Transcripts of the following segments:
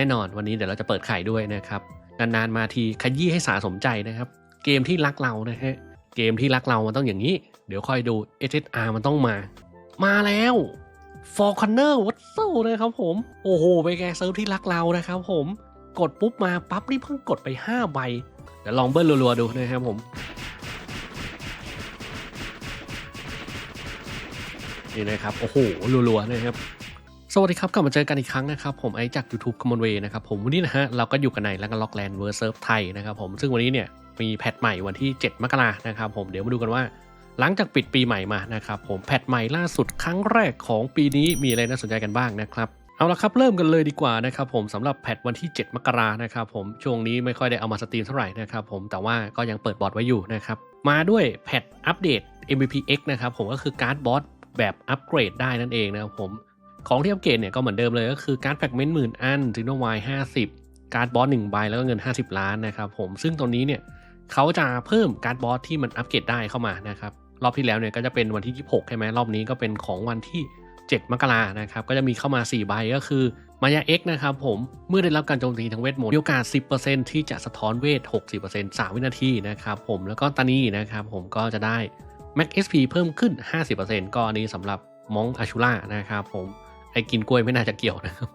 น่นอนวันนี้เดี๋ยวเราจะเปิดไข่ด้วยนะครับนานๆมาทีขยี้ให้สาสมใจนะครับ เกมที่รักเรานะฮะเกมที่รักเรามันต้องอย่างนี้ เดี๋ยวค่อยดู SSR มันต้องมา มาแล้ว For Corner w a t s o นะครับผม โอ้โหไปนไงเซิร์ฟที่รักเรานะครับ ผมกดปุ๊บมาปั๊บนี่เพิ่งกดไป 5 ใบเดี๋ยวลองเบิ้ลรัวๆดูนะครับผมนี่นะครับ โอ้โหรัวๆนะครับ สวัสดีครับกลับมาเจอกันอีกครั้งนะครับ ผมไอจาก YouTube Common Way นะครับผมวันนี้นะฮะเราก็อยู่กันในแล้วก็ล็อกแลนด์เวอร์เซิร์ฟไทยนะครับผมซึ่งวันนี้เนี่ยมีแพทใหม่วันที่ 7 มกรานะครับผมเดี๋ยวมาดูกันว่า หลังจากปิดปีใหม่มานะครับผมแพทใหม่ล่าสุดครั้งแรกของปีนี้มีอะไรน่าสนใจกันบ้างนะครับเอาละครับเริ่มกันเลยดีกว่านะครับผมสำหรับแพทวันที่ 7 มกรานะครับผมช่วงนี้ไม่ค่อยได้เอามาสตรีมเท่าไหร่นะครับผมแต่ว่าก็ยังเปิดบอร์ดไว้อยู่นะครับมาด้วยแพทอัปเดต MVPX นะครับผมก็คือการ์ดบอสแบบอัปเกรดได้นั่นเองนะครับผม ของที่อัปเกรดเนี่ยก็เหมือนเดิมเลยก็คือการ์ดแฟกเมนต์หมื่นอันซิโนไวห้าสิบการ์ดบอสหนึ่งใบแล้วก็เงิน 50 ล้านนะครับผมซึ่งตรงนี้เนี่ยเขาจะเพิ่มการ์ดบอสที่มันอัปเกรดได้เข้ามานะครับรอบที่แล้วเนี่ยก็จะเป็นวันที่ 26 ใช่ไหมรอบนี้ก็เป็นของวันที่ 7 มกรานะครับก็จะมีเข้ามา 4 ใบก็คือมายาเอ็กนะครับผมเมื่อได้รับการโจมตีทางเวทมนต์มีโอกาส 10%ที่จะสะท้อนเวท 60% 3 วินาทีนะครับผมแล้วก็ตานีนะครับผมก็จะได้ Max SP เพิ่มขึ้น 50%ก็อันนี้สำหรับมองอาชูล่านะครับผม ไอ้กินกล้วยไม่น่าจะเกี่ยวนะครับ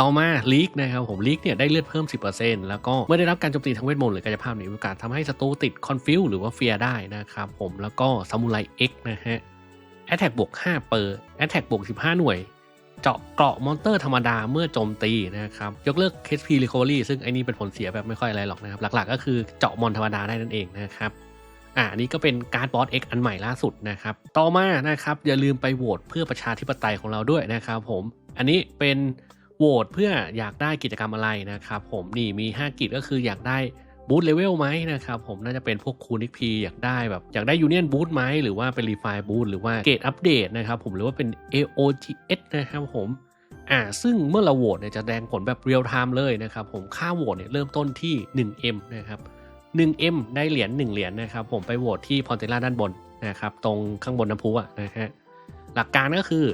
ต่อมาลีกนะครับผมลีกเนี่ยได้เลือดเพิ่ม 10%แล้วก็เมื่อได้รับการโจมตีทางเวทมนต์หรือกายภาพเนี่ยมีโอกาสทำให้ศัตรูติดคอนฟิวหรือว่าเฟียได้นะครับผมแล้วก็ซามูไรเอ็กนะฮะแอตแทกบวก5เปอร์แอตแทกบวก15 หน่วย เจาะเกราะมอนเตอร์ธรรมดาเมื่อโจมตีนะครับยกเลิก HP Recovery ซึ่งไอ้นี่เป็นผลเสียแบบไม่ค่อยอะไรหรอกนะครับหลักๆ ก็คือเจาะมอนธรรมดาได้นั่นเองนะครับ อ่านนี้ก็เป็นการ์ดบอส X อันใหม่ล่าสุดนะครับ ต่อมานะครับอย่าลืมไปโหวตเพื่อประชาธิปไตยของเราด้วยนะครับผม อันนี้เป็นโหวตเพื่ออยากได้กิจกรรมอะไรนะครับผมนี่มี 5 กิจก็คืออยากได้บูตเลเวลไหมนะครับผมน่าจะเป็นพวกคูนิกพีอยากได้แบบอยากได้ยูเนียนบูตไหมหรือว่าเป็นรีไฟบูตหรือว่าเกรดอัปเดตนะครับผมหรือว่าเป็น AOGS นะครับผมอ่าซึ่งเมื่อเราโหวตเนี่ยจะแดงผลแบบเรียลไทม์เลยนะครับผมค่าโหวตเนี่ยเริ่มต้นที่ 1M นะครับ 1M ได้เหรียญ1เหรียญนะครับ ผมไปโหวตที่พอนเทล่าด้านบนนะครับ ตรงข้างบนน้ำพุอะนะฮะหลักการก็คือ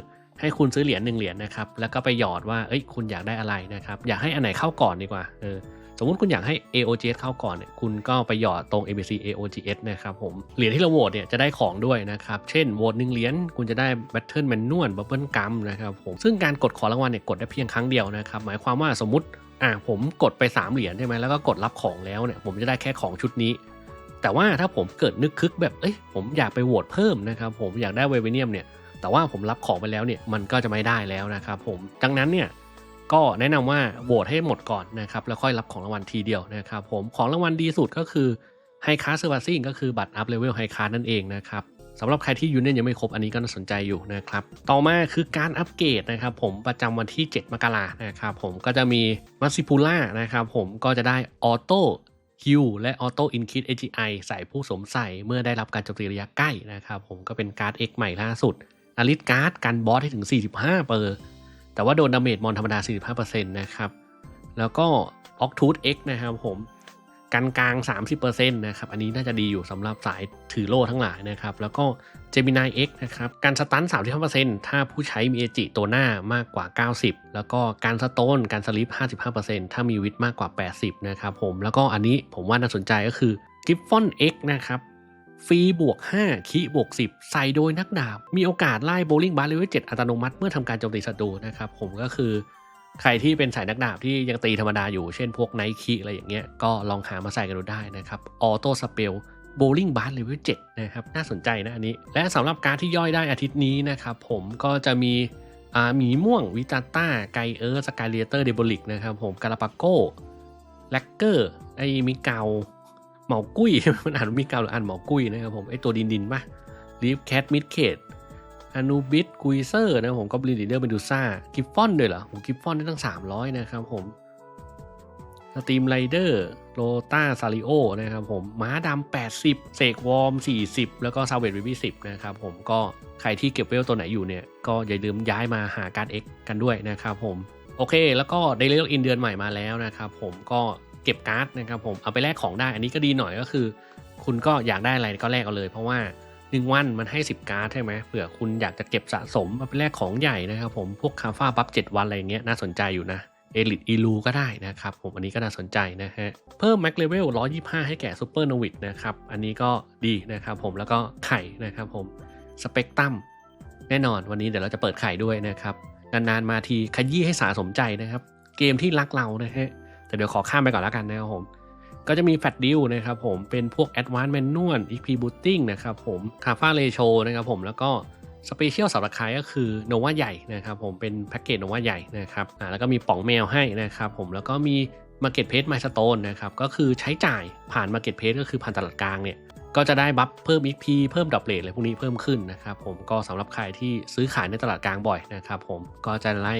ให้คุณซื้อเหรียญ1เหรียญนะครับ แล้วก็ไปหยอดว่าเอ้ยคุณอยากได้อะไรนะครับ อยากให้อันไหนเข้าก่อนดีกว่าเออ สมมุติคุณอยากให้ AOGS เข้าก่อนเนี่ยคุณก็ไปหยอดตรง ABC AOGS นะครับผมเหรียญที่เราโหวตเนี่ยจะได้ของด้วยนะครับ เช่นโหวตหนึ่งเหรียญคุณจะได้ Battle Manual Bubble Gum นะครับผมซึ่งการกดขอรางวัลเนี่ยกดได้เพียงครั้งเดียวนะครับหมายความว่าสมมติอ่าผมกดไป 3 เหรียญใช่ไหมแล้วก็กดรับของแล้วเนี่ยผมจะได้แค่ของชุดนี้ แต่ว่าถ้าผมเกิดนึกคึกแบบเอ้ยผมอยากไปโหวตเพิ่มนะครับผมอยากได้เวเวเนียมเนี่ยแต่ว่าผมรับของไปแล้วเนี่ยมันก็จะไม่ได้แล้วนะครับผมดังนั้นเนี่ย ก็แนะนำว่าโหวตให้หมดก่อนนะครับแล้วค่อยรับของรางวัลทีเดียวนะครับผมของรางวัลดีสุดก็คือไฮคาร์เซอร์วัซิงก็คือบัตรอัพเลเวลไฮคาร์นั่นเองนะครับสำหรับใครที่ยูเนียนยังไม่ครบอันนี้ก็น่าสนใจอยู่นะครับ ต่อมาคือการอัปเกรดนะครับผมประจำวันที่ 7 มกรานะครับผมก็จะมีมัสซิพูล่านะครับผมก็จะได้ออโต้ฮิวและออโต้อินคิด AGI ใส่ผู้สมใส่เมื่อได้รับการโจมตีระยะใกล้นะครับผมก็เป็นการ์ด X ใหม่ล่าสุดอาริสการ์ดกันบอสให้ถึง 45 เปอร์ แต่ว่าโดนดาเมจมอนธรรมดา 45%นะครับ แล้วก็ออกทูธ X นะครับผมกันกลาง 30%นะครับ อันนี้น่าจะดีอยู่สำหรับสายถือโล่ทั้งหลายนะครับ แล้วก็ Gemini X นะครับ การสตัน 35%ถ้าผู้ใช้มีเอจิตัวหน้ามากกว่า 90 แล้วก็การสโตน การสลิป 55%ถ้ามีวิทมากกว่า 80 นะครับผม แล้วก็อันนี้ผมว่าน่าสนใจก็คือ g i f f o n X นะครับ ฟรีบวก 5คีบวก 10 ใส่โดยนักดาบ มีโอกาสไล่โบลิ่งบาร์เลเวล7อัตโนมัติเมื่อทำการโจมตีศัตรูนะครับ ผมก็คือใครที่เป็นสายนักดาบที่ยังตีธรรมดาอยู่ เช่นพวกไนคีอะไรอย่างเงี้ย ก็ลองหามาใส่กันดูได้นะครับ ออโต้สเปลโบลิ่งบาร์เลเวล7นะครับ น่าสนใจนะอันนี้ และสำหรับการที่ย่อยได้อาทิตย์นี้นะครับผมก็จะมีหมีม่วงวิตาต้าไกเออร์สกายเลเตอร์เดบลิกนะครับผมกาลาปาโกแลกเกอร์ไอมิเกา เหมากุ้ย มันอ่านว่ามิเกาหรืออ่านเหมากุ้ยนะครับผมไอตัวดินดินป่ะลีฟแคทมิดเคดอนูบิสกุยเซอร์นะผมก็บลินดีเดอร์เบนดูซ่ากิฟฟอนด้วยเหรอผมกิฟฟอนได้ตั้ง 300 นะครับผมสตรีมไรเดอร์โรตาซาริโอนะครับผมม้าดำ80 เสกวอร์ม 40 แล้วก็ซาเวตเบบี้10 นะครับผมก็ใครที่เก็บเวลตัวไหนอยู่เนี่ย ก็อย่าลืมย้ายมาหาการ X กันด้วยนะครับผม โอเค แล้วก็เดลิเวอร์อินเดือนใหม่มาแล้วนะครับผมก็ เก็บการ์ดนะครับผมเอาไปแลกของได้อันนี้ก็ดีหน่อยก็คือ คุณก็อยากได้อะไรก็แลกเอาเลย เพราะว่า1วันมันให้ 10 การ์ดใช่ไหมเผื่อคุณอยากจะเก็บสะสมเอาไปแลกของใหญ่นะครับผมพวกคาฟ้าบัฟ7วันอะไรเงี้ยน่าสนใจอยู่นะเอลิ e อีลูก็ได้นะครับผมอันนี้ก็น่าสนใจนะฮะ เพิ่มแม็กเลเวล 125 ให้แก่ซูเปอร์โนวิดนะครับ อันนี้ก็ดีนะครับผมแล้วก็ไข่นะครับผมสเปกตัมแน่นอนวันนี้เดี๋ยวเราจะเปิดไข่ด้วยนะครับ นานๆมาทีขยี้ให้สาสมใจนะครับ เกมที่รักเรานะฮะ แต่เดี๋ยวขอข้ามไปก่อนแล้วกันนะครับผม ก็จะมีแฟ t ดิวนะครับผม เป็นพวก Advanced Manual EP Booting นะครับผม c a f a Ratio นะครับผมแล้วก็สเปเชียลสับตะไครก็คือโนวาใหญ่นะครับผมเป็นแพ็กเกจโนวาใหญ่นะครับอ่าแล้วก็มีป๋องแมวให้นะครับผมแล้วก็มี Market p a c e Milestone นะครับก็คือใช้จ่ายผ่าน Market p a c e ก็คือผ่านตลาดกลางเนี่ยก็จะได้บัฟเพิ่ม EP เพิ่มดับเลทอะไรพวกนี้เพิ่มขึ้นนะครับผมก็สำหรับใครที่ซื้อขายในตลาดกลางบ่อยนะครับผมก็จะไล่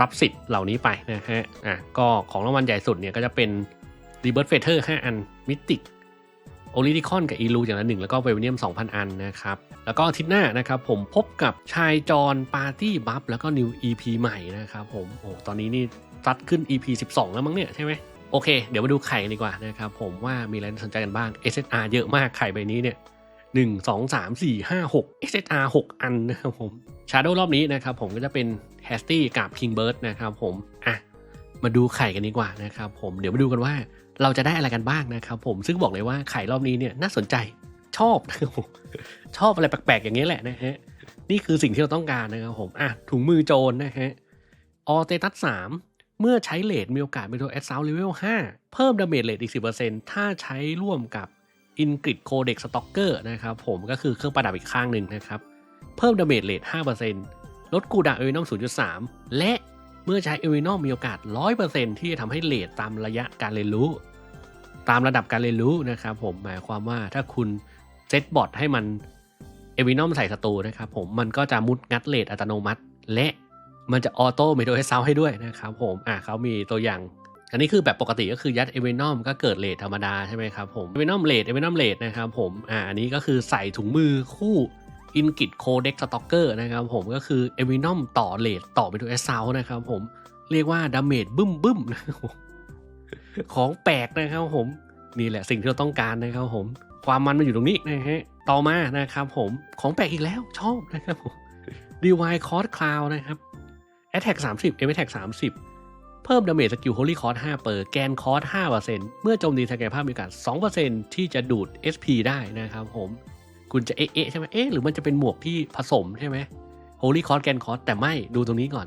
รับสิทธิ์เหล่านี้ไปนะฮะอะก็ของรางวัลใหญ่สุดเนี่ยก็จะเป็น r e b i r t f a t e r 5 อัน Mythic โอลิดิคอนกับอีลูอย่างละหนึ่งแล้วก็เวลเนียม 2,000 อันนะครับ แล้วก็อาทิตย์หน้านะครับผมพบกับชายจรปาร์ตี้บัฟแล้วก็นิว EP ใหม่นะครับผมโอ้ตอนนี้นี่ซัดขึ้น EP 12 แล้วมั้งเนี่ยใช่ไหมโอเค เดี๋ยวมาดูไข่นดีกว่านะครับผมว่ามีอะไรน่าสนใจกันบ้าง SSR เยอะมากไข่ใบนี้เนี่ย1 2 3 4 5 6 SSR 6อันนะครับผม Shadow รอบนี้นะครับผมก็จะเป็น h a s t y กับ Kingbird นะครับผมอะมาดูไข่กันดีกว่านะครับผมเดี๋ยวมาดูกันว่าเราจะได้อะไรกันบ้างนะครับผมซึ่งบอกเลยว่าไข่รอบนี้เนี่ยน่าสนใจชอบนะครับผมชอบอะไรแปลกๆอย่างนี้แหละนะฮะนี่คือสิ่งที่เราต้องการนะครับผมอะถุงมือโจรนะฮะออเตตัสสามเมื่อใช้เลทมีโอกาสเป็นตัวแอดซาวเลเวล5เพิ่มดาเมจเลทอีก 10%ถ้าใช้ร่วมกับอินกริดโคเด็กสต็อกเกอร์นะครับผมก็คือเครื่องประดับอีกข้างหนึ่งนะครับ เพิ่มดาเมจเลท5% ลดกูดาเอวินอม 0.3 และเมื่อใช้เอวินอมมีโอกาส 100%ที่จะทำให้เลทตามระยะการเรียนรู้ ตามระดับการเรียนรู้นะครับผมหมายความว่าถ้าคุณเซตบอทให้มันเอวินอมใส่ศัตรูนะครับผมมันก็จะมุดงัดเลทอัตโนมัติ และมันจะออโต้เมโดให้เซาให้ด้วยนะครับผมอะเขามีตัวอย่างอันนี้คือแบบปกติก็คือยัดเอเวนอมก็เกิดเลทธรรมดาใช่ไหมครับผมเอเวนอมเลทเอเวนอมเลทนะครับผมอ่าอันนี้ก็คือใส่ถุงมือคู่ อินกิ d โคเด็กสต็อกเกอร์นะครับผมก็คือเอเวนอมต่อเลทต่อไปด้วยแอสซาวนะครับผมเรียกว่าดาเมจบึ้มบึ้มนะครับผมของแปลกนะครับผมนี่แหละสิ่งที่เราต้องการนะครับผมความมันมันอยู่ตรงนี้นะฮะต่อมานะครับผมของแปลกอีกแล้วชอบนะครับผมดีวายคอร์สคลาวนะครับ Attack 30 m Attack 30เพิ่มดาเมจสกิล Holy Cost 5เปอร์แกนคอร์ส5%เปอร์เซ็นเมื่อโจมตีศักายภาพมีโอกาส2%ที่จะดูด SP ได้นะครับผม คุณจะเอ๊ะใช่ไหมเอ๊ะหรือมันจะเป็นหมวกที่ผสมใช่ไหม Holy Cost แกนคอร์สแต่ไม่ดูตรงนี้ก่อน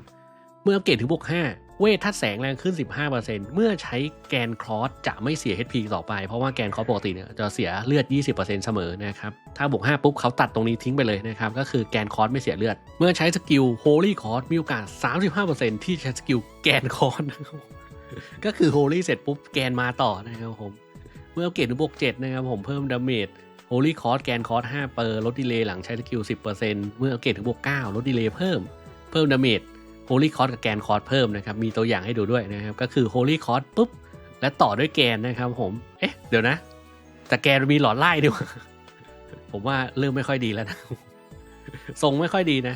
เมื่ออัปเกรดถึงบวก5เวททัดแสงแรงขึ้น 15%เมื่อใช้แกนคอร์สจะไม่เสีย HP ต่อไป เพราะว่าแกนคอร์สปกติเนี่ยจะเสียเลือด 20%เสมอนะครับ ถ้าบวก5ปุ๊บเขาตัดตรงนี้ทิ้งไปเลยนะครับ ก็คือแกนคอร์สไม่เสียเลือด เมื่อใช้สกิล Holy Cost มีโอกาส 35%ที่ใช้สกิลแกนคอร์สก็คือ Holy เสร็จปุ๊บแกนมาต่อนะครับผมเมื่ออัปเกรดถึงบวก7นะครับผมเพิ่มดาเมจ Holy Cost แกนคอร์ส5เปอร์ลดดีเลย์หลังใช้สกิล 10%เมื่ออัปเกรดถึงบวก9ลดดีเลย์เพิ่ม เพิ่มดาเมจ Holy Cost กับแกนคอร์สเพิ่มนะครับ มีตัวอย่างให้ดูด้วยนะครับ ก็คือ Holy Cost ปุ๊บ และต่อด้วยแกนนะครับผม เอ๊ะ เดี๋ยวนะ แต่แกนมีหลอดไล่ด้วยผมว่าเริ่มไม่ค่อยดีแล้วนะ ทรงไม่ค่อยดีนะ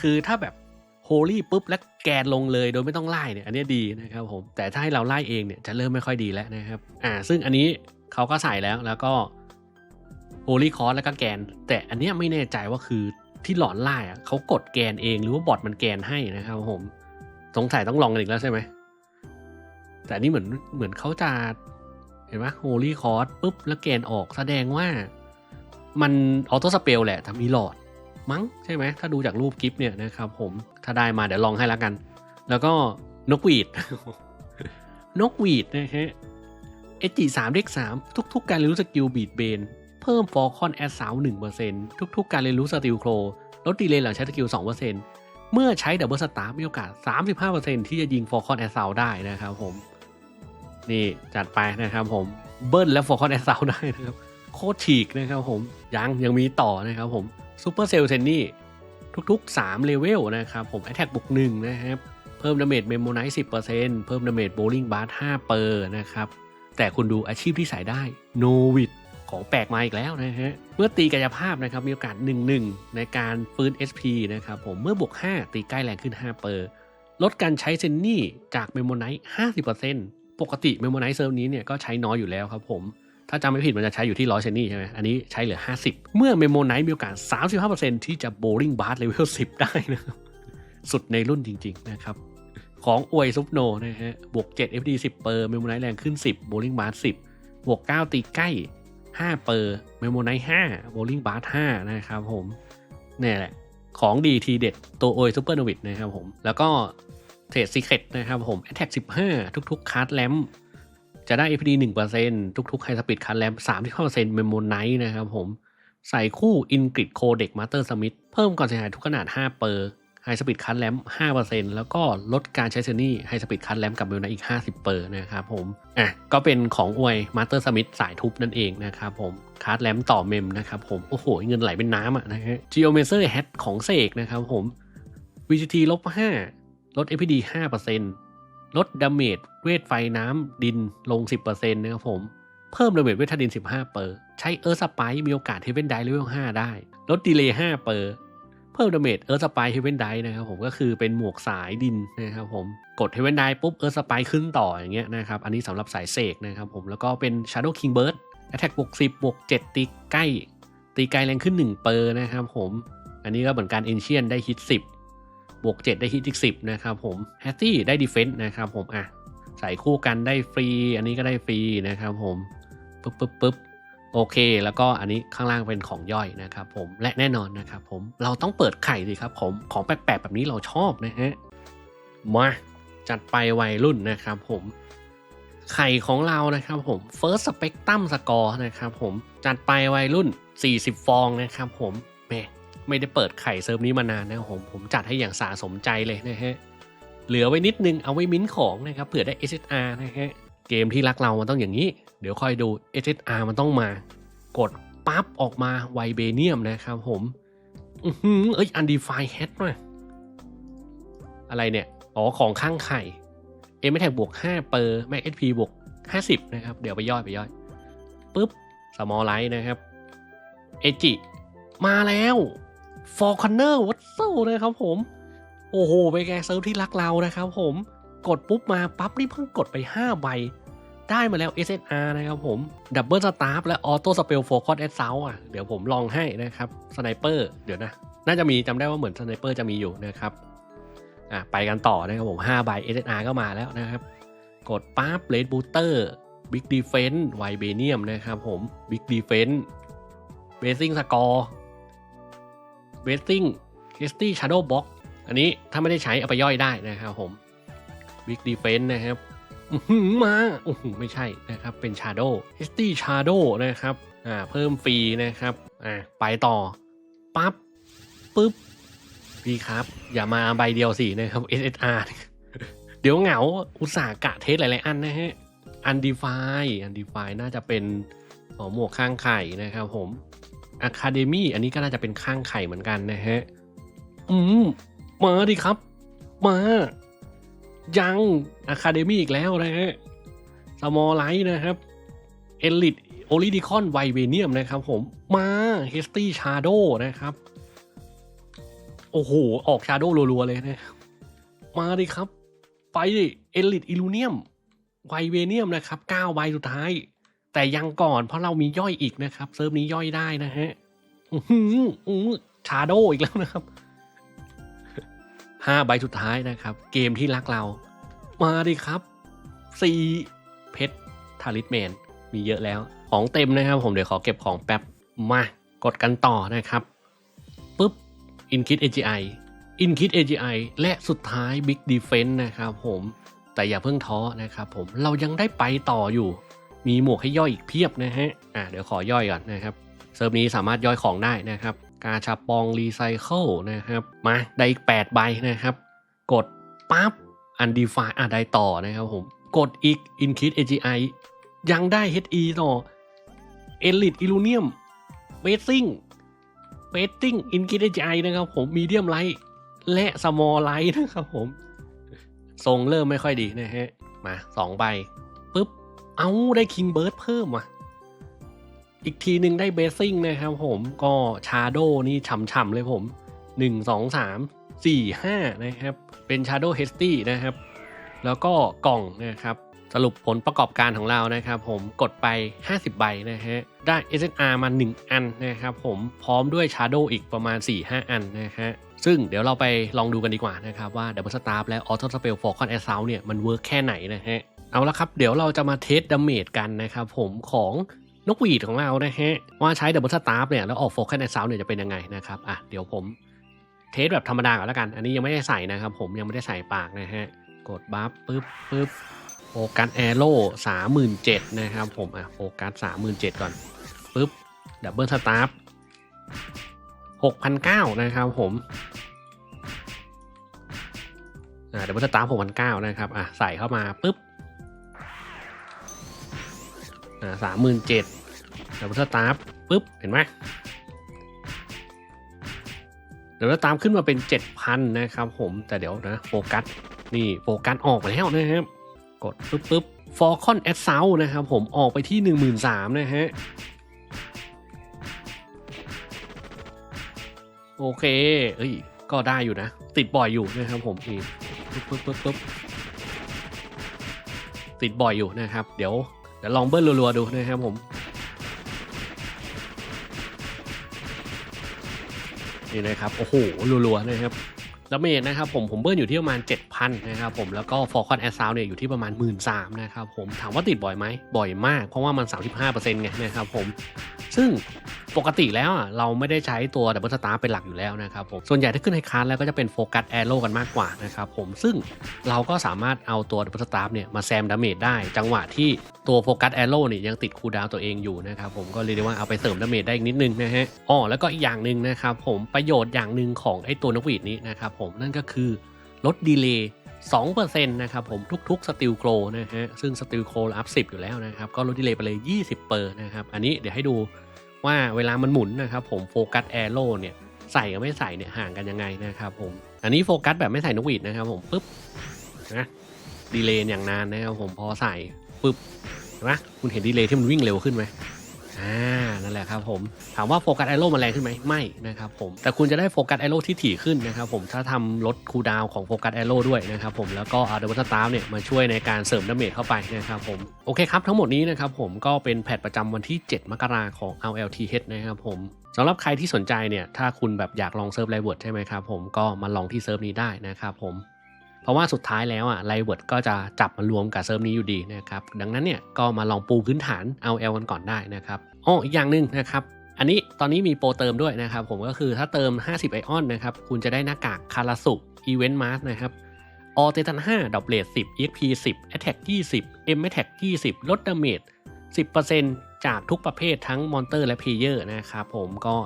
คือถ้าแบบ Holy ปุ๊บและแกนลงเลยโดยไม่ต้องไล่เนี่ย อันนี้ดีนะครับผม แต่ถ้าให้เราไล่เองเนี่ยจะเริ่มไม่ค่อยดีแล้วนะครับ อ่า ซึ่งอันนี้เขาก็ใส่แล้วแล้วก็ Holy c o s แล้วก็แกน แต่อันเนี้ยไม่แน่ใจว่าคือที่หลอนไล่อะเขากดแกนเองหรือว่าบอทมันแกนให้นะครับผมสงสัยต้องลองกันอีกแล้วใช่ไหมแต่อันนี่เหมือนเหมือนเขาจะเห็นไหมโฮลี่คอร์สปุ๊บแล้วแกนออกแสดงว่ามันออโต้สเปลแหละแต่มีหลอดมั้งใช่ไหมถ้าดูจากรูปกิฟเนี่ยนะครับผมถ้าได้มาเดี๋ยวลองให้แล้วกัน แล้วก็นกหวีด นกหวีดนะฮะเอจิสามเลขสามทุกๆ การเรียนรู้สกิลบีดเบน พิ่มฟอร์คอนแอดสาวหนึ่งเปอร์เซ็นทุกๆ การเรียนรู้สติลโครลดดีเลย์หลังใช้สกิลสองเปอร์เซ็นเมื่อใช้ดับเบิลสตาร์มีโอกาสสามสิบห้าเปอร์เซ็นที่จะยิงฟอร์คอนแอดสาวได้นะครับผม นี่จัดไปนะครับผม เบิ้ลและฟอร์คอนแอดสาวได้นะครับ โคตรฉีกนะครับผม ยังยังมีต่อนะครับผมซูเปอร์เซลเซนนี่ทุก ๆ 3 เลเวลนะครับผมแอ t แทกบุกหนึ่งนะครับ เพิ่มดาเมจเมมโมไนซ์สิเเพิ่มดาเมจโบลิ่งบาร์ห้าเปอร์นะครับ แต่คุณดูอาชีพที่ใส่ได้โนวิด ของแปลกมาอีกแล้วนะฮะ เมื่อตีกายภาพนะครับมีโอกาส 1-1 ในการฟื้น SP นะครับผมเมื่อบวก 5 ตีใกล้แรงขึ้น 5 เปอร์ ลดการใช้เซนนี่จากเมมโมไนท์50%ปกติเมมโมไนท์เซิร์ฟนี้เนี่ยก็ใช้น้อยอยู่แล้วครับผม ถ้าจำไม่ผิดมันจะใช้อยู่ที่100เซนนี่ใช่ไหมอันนี้ใช้เหลือ 50 เมื่อเมมโมไนท์มีโอกาส 35%ที่จะโบลิ่งบาร์เลเวล10 ได้นะครับสุดในรุ่นจริง ๆ นะครับของอวยซุปโนนะฮะ บวก 7 FD 10 เปอร์ เมโมไนท์แรงขึ้น 10 โบลิ่งบาร์10 บวก 9 ตีใกล้ 5 เปอร์เมโมไนท์5โบลิ่งบาร์5นะครับผมเนี่ยแหละ ของดีทีเด็ด ตัวโอยซูเปอร์โนวิดนะครับผม แล้วก็เทรดซีเคตนะครับผม Attack 15ทุกๆ คาร์ดแลมจะได้ FD 1%ทุกๆไฮสปีดคาร์ดแลม35%เมโมไนท์นะครับผม ใส่คู่ Ingrid Codec Master Smith เพิ่มก่อนเสียหายทุกขนาด 5 เปอร์ ไฮสปีดคั t แลม5%แล้วก็ลดการใช้เซนี่ไฮสปีดคั t แลมกับเมลนาอีก 50เปอร์นะครับผม อะ ก็เป็นของอวย Master Smith สายทุบนั่นเองนะครับผมคั t แลมต่อเมมนะครับผม โอ้โห เงินไหลเป็นน้ำอะนะฮะ Geomancer Hat ของเสกนะครับผม VGT ลบ5ลด FPD 5%ลดดาเมจเวทไฟน้ำดินลง 10%นะครับผมเพิ่มดาเมจเวทดิน 15 เปอร์ ใช้เออร์สไปมีโอกาสเทเวนไดเลเวล5ได้ ลดดีเลย์5เปอร์ พิ่มดาเมจเออร์สไปเฮเวนไดนะครับผมก็คือเป็นหมวกสายดินนะครับผมกดเฮเวนไดปุ๊บเออร์สไปขึ้นต่ออย่างเงี้ยนะครับอันนี้สำหรับสายเสกนะครับผมแล้วก็เป็น Shadow King Bird Attack บวก10บบวก7ตีใกล้ ตีไกลแรงขึ้น 1 เปอร์นะครับผมอันนี้ก็เหมือนการเอนเชียนได้ฮิต 10 บวก 7 ได้ฮิตอีก 10 นะครับผมแฮตตี้ได้ดีเฟนต์นะครับผมอะใส่คู่กันได้ฟรี อันนี้ก็ได้ฟรีนะครับผมปึ๊บปึ๊บปึ๊บ โอเค แล้วก็อันนี้ข้างล่างเป็นของย่อยนะครับผมและแน่นอนนะครับผมเราต้องเปิดไข่สิครับผมของแปลกๆแบบนี้เราชอบนะฮะมาจัดไปวัยรุ่นนะครับผมไข่ของเรานะครับผม First Spectrum Score นะครับผมจัดไปวัยรุ่น 40 ฟองนะครับผมแหมไม่ได้เปิดไข่เซิร์ฟนี้มานานนะครับผมผมจัดให้อย่างสาสมใจเลยนะฮะเหลือไว้นิดนึงเอาไว้มิ้นของนะครับเผื่อได้ SSR นะฮะ เกมที่รักเรามันต้องอย่างนี้ เดี๋ยวค่อยดู SSR มันต้องมา กดปั๊บออกมาไวเบเนียมนะครับผมอือเอ้ยอันดีไฟแฮทมาอะไรเนี่ย อ๋อของข้างไข่เอ็มแท็กบวก5เปอร์แม็กเอสพีบวก 50 นะครับ เดี๋ยวไปย่อยไปย่อยปุ๊บสมอลไลท์นะครับเอจิมาแล้วฟอร์คอนเนอร์วัตโซนะครับผม โอ้โหไปนไงเซิร์ฟที่รักเรานะครับผมกดปุ๊บมาปั๊บนี่เพิ่งกดไป 5 ใบ ได้มาแล้ว SNR นะครับผมดับเบิลสตาร์และออโต้สเปลโฟกัสแอดเซาอะเดี๋ยวผมลองให้นะครับสไนเปอร์เดี๋ยวนะ น่าจะมีจำได้ว่าเหมือนสไนเปอร์จะมีอยู่นะครับอะไปกันต่อนะครับผม5ใบ SNR ก็มาแล้วนะครับกดปั๊บเลดบูเตอร์บิ๊กดีเฟน c ์ไวเบเนียมนะครับผมบิ๊กดีเฟน c ์เบสซิ่งสกอร์เบสซิ่งเคสตี้ชาร์โดบ็อกอันนี้ถ้าไม่ได้ใช้เอาไปย่อยได้นะครับผม Big Defense นะครับ มาโอ้โหไม่ใช่นะครับ เป็น Shadow s t Shadow นะครับ อ่า เพิ่มฟรีนะครับ อ่า ไปต่อ ปั๊บ ปึ๊บ พี่ครับ อย่ามาใบเดียวสินะครับ SSR เดี๋ยวเหงา อุตส่าห์กะเทสหลาย ๆ อันนะฮะ Undefined Undefined น่าจะเป็นหมวกข้างไข่นะครับผม Academy อันนี้ก็น่าจะเป็นข้างไข่เหมือนกันนะฮะ อืม มาดิครับ มา ยังอะคาเดมี่อีกแล้วนะฮะสมอลไลท์นะครับเอลิทโอลิดิคอนไวเวเนียมนะครับผมมาเฮสตี้ชาโดนะครับ โอ้โห ออกชาโดรัว ๆ เลยนะ มาดิครับ ไปดิเอลิทอิลูเนียมไวเวเนียมนะครับ9ใบสุดท้าย แต่ยังก่อนเพราะเรามีย่อยอีกนะครับ เซิร์ฟนี้ย่อยได้นะฮะอือหืออื้อชาโดอีกแล้วนะครับ ห้าใบสุดท้ายนะครับ เกมที่รักเรา มาดิครับซีเพชรทาริสแมน มีเยอะแล้ว ของเต็มนะครับ ผมเดี๋ยวขอเก็บของแป๊บ มากดกันต่อนะครับปุ๊บ Inkit AGI Inkit AGI และสุดท้าย Big Defense นะครับผมแต่อย่าเพิ่งท้อนะครับผมเรายังได้ไปต่ออยู่ มีหมวกให้ย่อยอีกเพียบนะฮะอะเดี๋ยวขอย่อยก่อนนะครับเซิร์ฟนี้สามารถย่อยของได้นะครับ กาชาปองรีไซเคิลนะครับ มาได้อีก8ใบนะครับ กดปั๊บอันดีฟายอะได้ต่อนะครับผม กดอีก Increase AGI ยังได้ HE ต่อ Elite Illunium Basing Basing Increase AGI นะครับผม Medium Light และ Small Light นะครับผม ทรงเริ่มไม่ค่อยดีนะฮะ มา2ใบปุ๊บ เอาได้ King Bird เพิ่มว่ะ อีกทีหนึ่งได้เบสซิ่งนะครับผมก็ชาโดนี่ฉ่ำๆเลยผม 1 2 3 4 5 นะครับ เป็นชาโดเฮสตี้นะครับ แล้วก็กล่องนะครับ สรุปผลประกอบการของเรานะครับ ผมกดไป 50 ใบนะฮะ ได้ SNR มา 1 อันนะครับผมพร้อมด้วย Shadow อีกประมาณ 4-5 อันนะฮะซึ่งเดี๋ยวเราไปลองดูกันดีกว่านะครับว่า Double Staff และ Auto Spell for Con Assault เนี่ยมันเวิร์กแค่ไหนนะฮะเอาละครับ เดี๋ยวเราจะมาเทสดาเมจกันนะครับผมของ นกหวีดของเรานะฮะว่าใช้ Double Staff เนี่ยแล้วออก Focus Assault เนี่ยจะเป็นยังไงนะครับอะเดี๋ยวผมเทสแบบธรรมดาก่อนแล้วกัน อันนี้ยังไม่ได้ใส่นะครับผมยังไม่ได้ใส่ปากนะฮะกดบัฟปึ๊บปึ๊บโฟกัสแอโร่สามหมื่นเจ็ดนะครับผมอะโฟกัสสามหมื่นเจ็ดก่อนปึ๊บดับเบิลสตาร์ฟหกพันเก้านะครับผมอ่าดับเบิลสตาร์ฟหกพันเก้านะครับอะใส่เข้ามาปึ๊บอ่าสามหมื่นเจ็ด ดับเบิลสตาร์ปึ๊บ เห็นไหมเดี๋ยวเราตามขึ้นมาเป็น 7,000 นะครับผมแต่เดี๋ยวนะโฟกัสนี่โฟกัสออกไปแล้วนะครับ กดปึ๊บปึ๊บฟอร์คอนแอดเซานะครับผมออกไปที่ 1 3 0 0 0นะฮะโอเค เอ้ย ก็ได้อยู่นะ ติดบ่อยอยู่นะครับผมนี่ปึ๊บปึ๊บปึ๊บปึ๊บติดบ่อยอยู่นะครับ เดี๋ยวเดี๋ยวลองเบิ้ลรัวๆดูนะครับผม นี่นะครับโอ้โหรัวๆนะครับดาเมจนะครับผมผมเบิร์นอยู่ที่ประมาณ 7,000 นะครับผมแล้วก็ฟอร์คอนแอสซาวเนี่ยอยู่ที่ประมาณ 1 3ื่นนะครับผมถามว่าติดบ่อยไหมบ่อยมากเพราะว่ามัน 35%ไงนะครับผมซึ่ง ปกติแล้วอะเราไม่ได้ใช้ตัวดับเบิลสตาร์เป็นหลักอยู่แล้วนะครับผมส่วนใหญ่ถ้าขึ้นไฮคลาสแล้วก็จะเป็นโฟกัสแอโร่กันมากกว่านะครับผมซึ่งเราก็สามารถเอาตัวดับเบิลสตาร์เนี่ยมาแซมดาเมจได้ จังหวะที่ตัวโฟกัสแอโร่เนี่ยยังติดคูลดาวน์ตัวเองอยู่นะครับผมก็เรียกได้ว่าเอาไปเสริมดาเมจได้อีกนิดนึงนะฮะอ๋อแล้วก็อีกอย่างหนึ่งนะครับผมประโยชน์อย่างหนึ่งของไอ้ตัวนกหวีดนี้นะครับผมนั่นก็คือลดดีเลย์2%นะครับผมทุกๆสติลโกรนะฮะซึ่งสติลโกรอัพ10 อยู่แล้วนะครับ ก็ลดดีเลย์ไปเลย 20เปอร์นะครับ อันนี้เดี๋ยวให้ดู ว่าเวลามันหมุนนะครับผมโฟกัสแอโร่เนี่ยใส่กับไม่ใส่เนี่ยห่างกันยังไงนะครับผมอันนี้โฟกัสแบบไม่ใส่นกหวีดนะครับผมปุ๊บนะดีเลย์อย่างนานนะครับผมพอใส่ปุ๊บเห็นไหมคุณเห็นดีเลย์ที่มันวิ่งเร็วขึ้นไหมอ่า นั่นแหละครับผมถามว่าโฟกัสไอโร่มันแรงขึ้นไหมไม่นะครับผมแต่คุณจะได้โฟกัสไอโร่ที่ถี่ขึ้นนะครับผมถ้าทำลดคูลดาวน์ของโฟกัสไอโร่ด้วยนะครับผมแล้วก็เอาเดอะบัตตาร์เนี่ยมาช่วยในการเสริมดาเมจเข้าไปนะครับผมโอเคครับทั้งหมดนี้นะครับผมก็เป็นแพทประจำวันที่ 7 มกราของ LLTH นะครับผมสำหรับใครที่สนใจเนี่ยถ้าคุณแบบอยากลองเซิร์ฟไลเวิร์ดใช่ไหมครับผมก็มาลองที่เซิร์ฟนี้ได้นะครับผมเพราะว่าสุดท้ายแล้วอะไลเวิร์ดก็จะจับมารวมกับเซิร์ฟนี้อยู่ดีนะครับดังนั้นเนี่ยก็มาลองปูพื้นฐานเอาเอลกันก่อนได้นะครับ อ๋ออีกอย่างหนึ่งนะครับ อันนี้ตอนนี้มีโปรเติมด้วยนะครับ ผมก็คือถ้าเติม 50 ไอออนนะครับ คุณจะได้หน้ากากคาราสุอีเวนต์มาสนะครับออเตตัน5ดอกเบลด10 EXP 10 Attack 20 M Attack 20 ลดดาเมจ10%จากทุกประเภททั้งมอนเตอร์และเพลเยอร์นะครับผมก็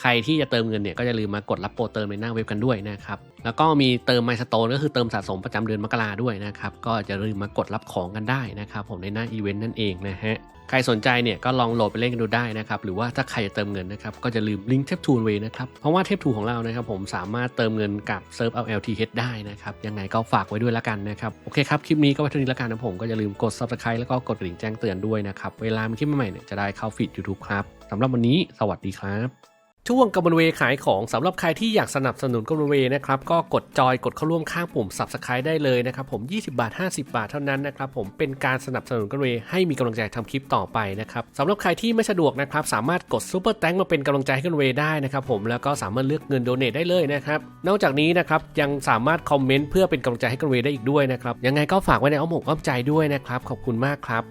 ใครที่จะเติมเงินเนี่ยก็จะลืมมากดรับโปรเติมในหน้าเว็บกันด้วยนะครับ แล้วก็มีเติมไมสโตนก็คือเติมสะสมประจำเดือนมกราด้วยนะครับ ก็จะลืมมากดรับของกันได้นะครับผมในหน้าอีเวนต์นั่นเองนะฮะ ใครสนใจเนี่ยก็ลองโหลดไปเล่นกันดูได้นะครับ หรือว่าถ้าใครจะเติมเงินนะครับก็จะลืมลิงก์เทปทูนเวนะครับ เพราะว่าเทปทูของเรานะครับผมสามารถเติมเงินกับเซิร์ฟเอา LTH ได้นะครับ ยังไงก็ฝากไว้ด้วยละกันนะครับ โอเคครับ คลิปนี้ก็ไว้เท่านี้ละกันนะผมก็อย่าลืมกด subscribe แล้วก็กดกระดิ่งแจ้งเตือนด้วยนะครับ เวลามีคลิปใหม่ๆเนี่ยจะได้เข้าฟีด YouTube ครับสำหรับวันนี้ สวัสดีครับ ช่วงกำมะเวขายของสำหรับใครที่อยากสนับสนุนกำมะเวนะครับก็กดจอยกดเข้าร่วมข้างปุ่ม Subscribe ได้เลยนะครับผม 20 บาท 50 บาทเท่านั้นนะครับผมเป็นการสนับสนุนกำมะเวให้มีกำลังใจทำคลิปต่อไปนะครับสำหรับใครที่ไม่สะดวกนะครับสามารถกดซูเปอร์แตงมาเป็นกำลังใจให้กำมะเวได้นะครับผมแล้วก็สามารถเลือกเงินโดเนทได้เลยนะครับนอกจากนี้นะครับยังสามารถคอมเมนต์เพื่อเป็นกำลังใจให้กำมะเวได้อีกด้วยนะครับยังไงก็ฝากไว้ในอ้อมอกอ้อมใจด้วยนะครับขอบคุณมากครับ